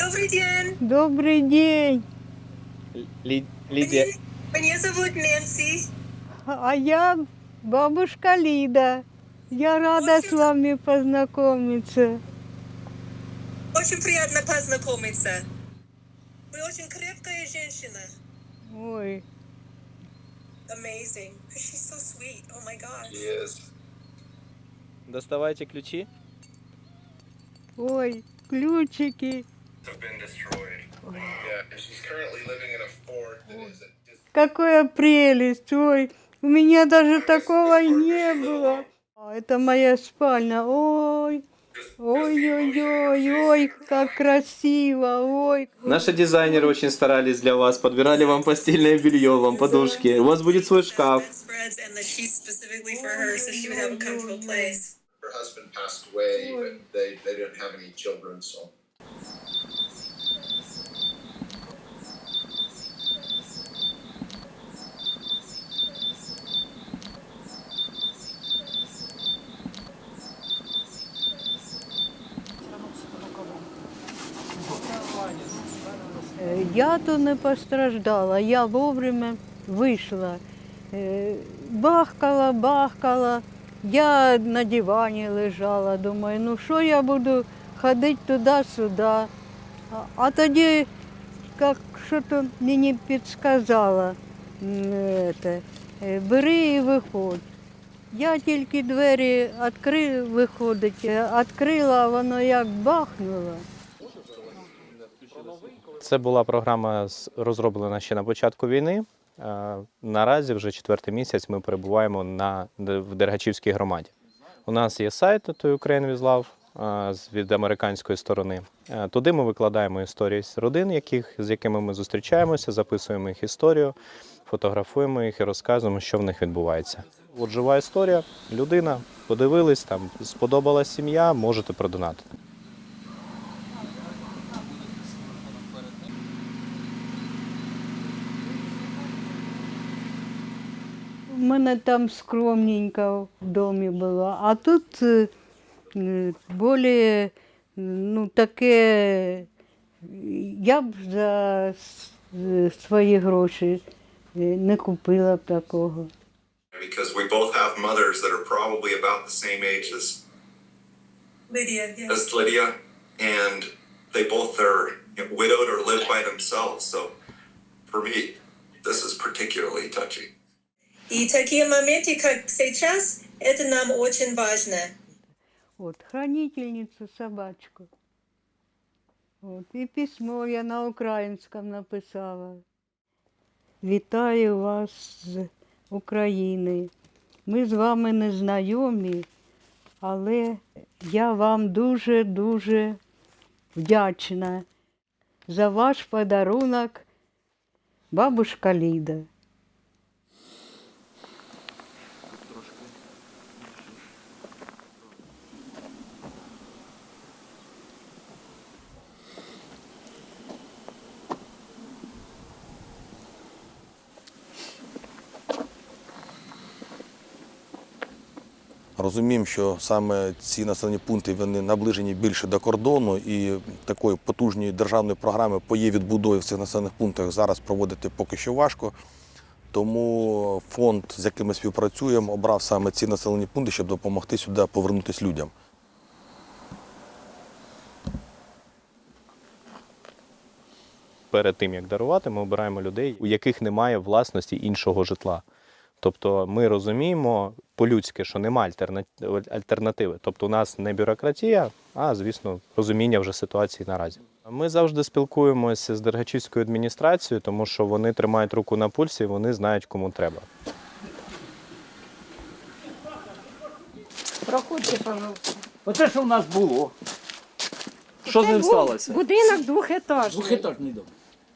Добрый день. Добрый день. Лі- Лідія, Меня зовут Нэнси. А я бабушка Лида. Я рада с вами познакомиться. Очень приятно познакомиться. Вы очень крепкая женщина. Ой, Amazing. She's so sweet. Oh my gosh. Yes. доставайте ключі. ой, ключики. Какая прелесть. Ой, у меня даже такого не было. А, Это моя спальня. Ой, ой-ой-ой, ой, как красиво, ой. Наши дизайнеры очень старались для вас, подбирали вам постельное белье, вам подушки. У вас будет свой шкаф. Я то не постраждала, я вовремя вийшла. Е, Бахкала, бахкала. Я на дивані лежала, думаю, ну що я буду ходити туди-сюди. А, тоді, як що-то мені підсказала, е, бери і виходь. Я тільки двері відкрив, виходить, е, відкрила, воно як бахнуло. Це була програма розроблена ще на початку війни. Е, Наразі вже четвертий місяць ми перебуваємо на в Дергачівській громаді. У нас є сайт Ukraine with Love е, від американської сторони. Е, Туди ми викладаємо історії з родин, яких, з якими ми зустрічаємося, записуємо їх історію, фотографуємо їх і розказуємо, що в них відбувається. От жива історія, людина, подивились, там сподобалась сім'я, можете продонатити. Мене там скромненько в домі було, а тут е, е, більше, ну, таке, я б за е, свої гроші е, не купила б такого. Because we both have mothers that are probably about the same age as, Lydia, yes. as Lydia, and they both are widowed or live by themselves. So for me, this is particularly touching. И такие моменты, как сейчас, это нам очень важно. От, хранительницю собачку. От, і письмо я на українському написала. Вітаю вас з України. Ми з вами не знайомі, але я вам дуже-дуже вдячна за ваш подарунок, бабушка Ліда. Розуміємо, що саме ці населені пункти вони наближені більше до кордону, і такої потужної державної програми по її відбудові в цих населених пунктах зараз проводити поки що важко. Тому фонд, з яким ми співпрацюємо, обрав саме ці населені пункти, щоб допомогти сюди повернутися людям. перед тим як дарувати, ми обираємо людей, у яких немає власності іншого житла. Тобто ми розуміємо по-людськи, що немає альтернативи. Тобто у нас не бюрократія, а звісно, розуміння вже ситуації наразі. Ми завжди спілкуємося з Дергачівською адміністрацією, тому що вони тримають руку на пульсі, і вони знають, кому треба. Проходьте, пожалуйста. Оце що в нас було. Що з ним був сталося? Будинок двохетажний. Двохетажний дом.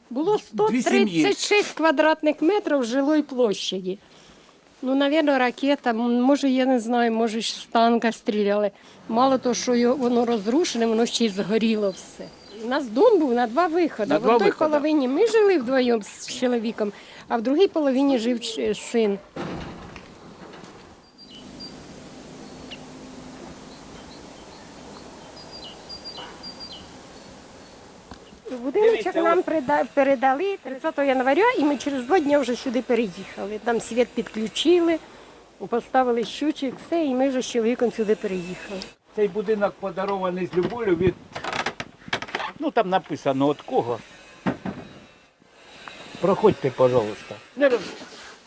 Було Дві сім'ї. 136 квадратних метрів жилої площаді. Ну, навірно, ракета, може, я не знаю, може, з танка стріляли. Мало того, що воно розрушене, воно ще й згоріло все. У нас дом був на два виходи. На в одній половині ми жили вдвоєм з чоловіком, а в другій половині жив син. Будиночок Дивіться, нам передали 30 января, і ми через два дні вже сюди переїхали. Там світ підключили, поставили щучик, все, і ми вже з чоловіком сюди переїхали. Цей будинок подарований з любов'ю від. Ну там написано від кого. Проходьте, пожалуйста.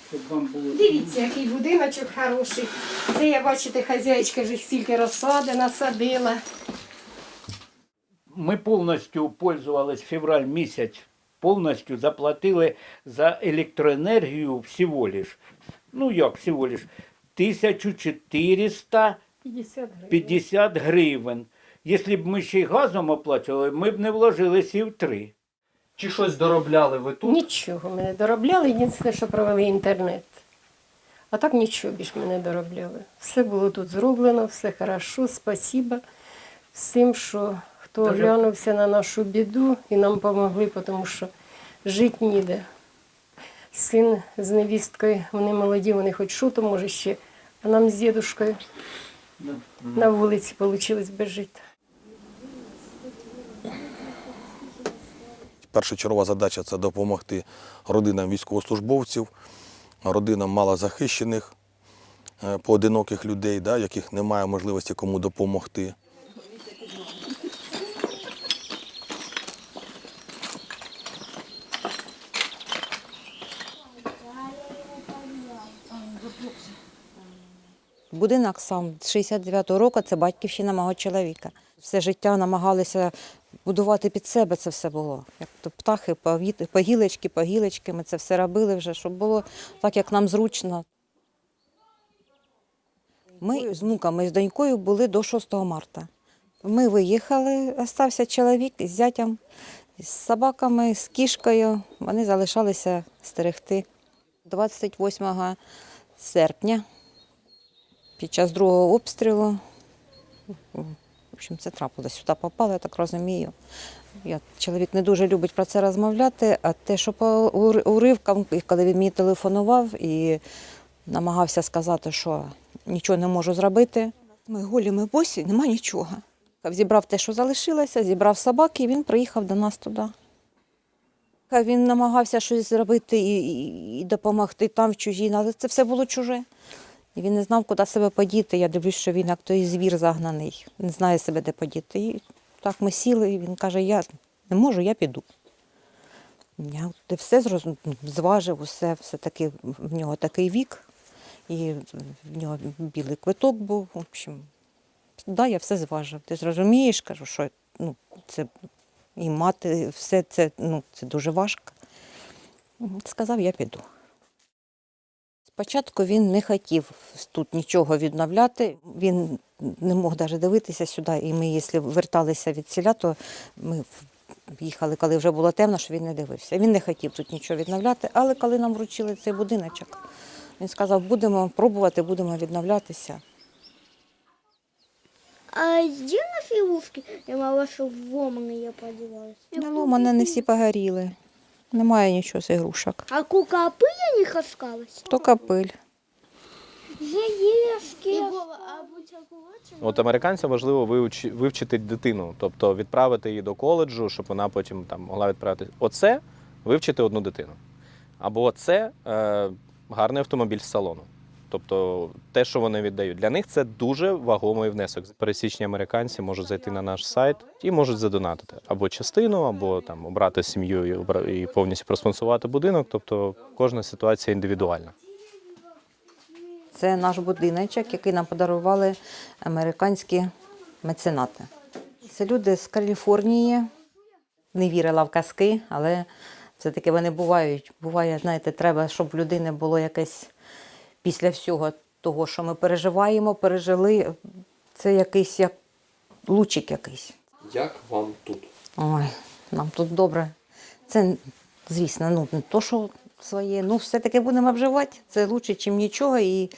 Щоб вам було. Дивіться, який будиночок хороший. Це я бачите, хазяєчка вже стільки розсади насадила. Ми повністю пользувались февраль місяць, повністю заплатили за електроенергію всього лиш. Ну як всього лиш? 1450 50 гривень. гривень. Якщо б ми ще й газом оплачували, ми б не вложилися і в три. Чи щось доробляли ви тут? Нічого ми не доробляли, єдине, що провели інтернет. А так нічого більш ми не доробляли. Все було тут зроблено, все хорошо, спасіба всім, що хто Даже- оглянувся на нашу біду і нам допомогли, тому що жити ніде. Син з невісткою, вони молоді, вони хоч то може ще, а нам з дідушкою на вулиці вийшло без жити. Першочергова задача це допомогти родинам військовослужбовців, родинам малозахищених, е, поодиноких людей, да, яких немає можливості кому допомогти. Будинок сам з 69-го року це батьківщина мого чоловіка. Все життя намагалися будувати під себе це все було. Як то птахи, повіт- погілочки, погілочки. Ми це все робили вже, щоб було так, як нам зручно. Ми з внуками, з донькою були до 6 марта. Ми виїхали, остався чоловік з зятям, з собаками, з кішкою. Вони залишалися стерегти. 28 серпня під час другого обстрілу. В общем, це трапилось. Сюди попало, я так розумію. Я, чоловік не дуже любить про це розмовляти, а те, що по уривкам, коли він мені телефонував і намагався сказати, що нічого не можу зробити. Ми голі, ми босі, нема нічого. Зібрав те, що залишилося, зібрав собаки, і він приїхав до нас туди. Він намагався щось зробити і, і, і допомогти там в чужій, але це все було чуже. І він не знав, куди себе подіти. Я дивлюсь, що він як той звір загнаний, не знає себе, де подіти. І так ми сіли, і він каже, я не можу, я піду. Я все зважив, усе, все-таки в нього такий вік, і в нього білий квиток був. В общем, да, я все зважив. Ти зрозумієш, кажу, що ну, це і мати, все це, ну, це дуже важко. Сказав, я піду. Спочатку він не хотів тут нічого відновляти. Він не мог навіть дивитися сюди. І ми, якщо верталися від селя, то ми їхали, коли вже було темно, що він не дивився. Він не хотів тут нічого відновляти, але коли нам вручили цей будиночок, він сказав, будемо пробувати, будемо відновлятися. А где наши игрушки? Я мало что вломанные подевалась. Ну, у мене не всі погоріли. Немає нічого з ігрушок. А кука пыль них осталось? То капиль. От американцям важливо вивчи- вивчити дитину, тобто відправити її до коледжу, щоб вона потім там могла відправити. Оце вивчити одну дитину. Або це е, гарний автомобіль з салону. Тобто те, що вони віддають, для них це дуже вагомий внесок. Пересічні американці можуть зайти на наш сайт і можуть задонатити або частину, або там обрати сім'ю і, повністю проспонсувати будинок. Тобто кожна ситуація індивідуальна. Це наш будиночок, який нам подарували американські меценати. Це люди з Каліфорнії. Не вірила в казки, але все-таки вони бувають. Буває, знаєте, треба, щоб в людини було якесь після всього того, що ми переживаємо, пережили. Це якийсь як лучик якийсь. Як вам тут? Ой, нам тут добре. Це, звісно, ну не то, що своє. Ну, все-таки будемо обживати. Це краще, ніж нічого. І,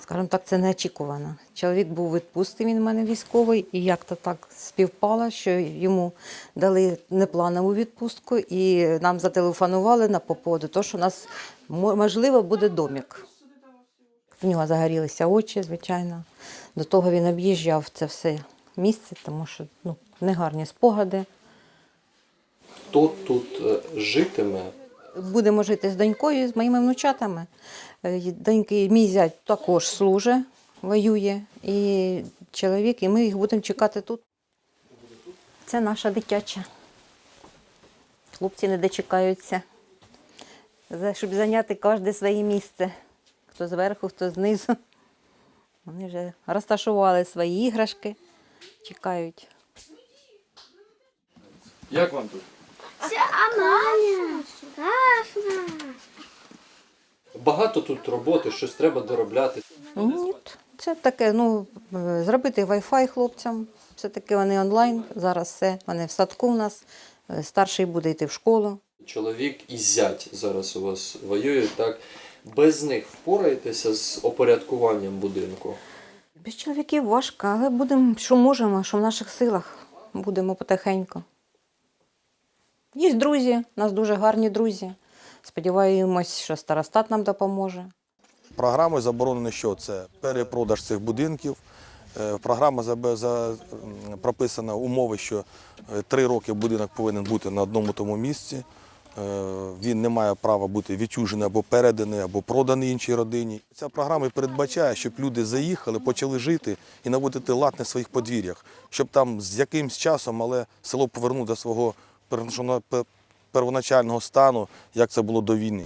скажімо так, це неочікувано. Чоловік був у він в мене військовий, і як-то так співпало, що йому дали непланову відпустку, і нам зателефонували на по поводу того, що у нас можливо буде домик. В нього загорілися очі, звичайно. До того він об'їжджав це все місце, тому що ну, негарні спогади. Хто тут е, житиме? Будемо жити з донькою, з моїми внучатами. Е, Доньки, мій зять також служить, воює, і чоловік, і ми їх будемо чекати тут. Це наша дитяча. Хлопці не дочекаються, щоб зайняти кожне своє місце. Хто зверху, хто знизу. Вони вже розташували свої іграшки, чекають. Як вам тут? Багато тут роботи, щось треба доробляти. Ні, це таке, ну, е, зробити Wi-Fi хлопцям. Все таки вони онлайн. Зараз все. Вони в садку у нас. Е, Старший буде йти в школу. Чоловік і зять зараз у вас воюють, так? Без них впораєтеся з опорядкуванням будинку. Без чоловіків важко, але будемо, що можемо, що в наших силах. Будемо потихеньку. Є друзі, у нас дуже гарні друзі. Сподіваємось, що старостат нам допоможе. Програмою заборонено, що це перепродаж цих будинків. Е, Програма за, прописана умови, що е, три роки будинок повинен бути на одному тому місці. Е, Він не має права бути відчужений або переданий, або проданий іншій родині. Ця програма передбачає, щоб люди заїхали, почали жити і наводити лад на своїх подвір'ях, щоб там з якимсь часом, але село повернуло до свого первоначального стану, як це було до війни.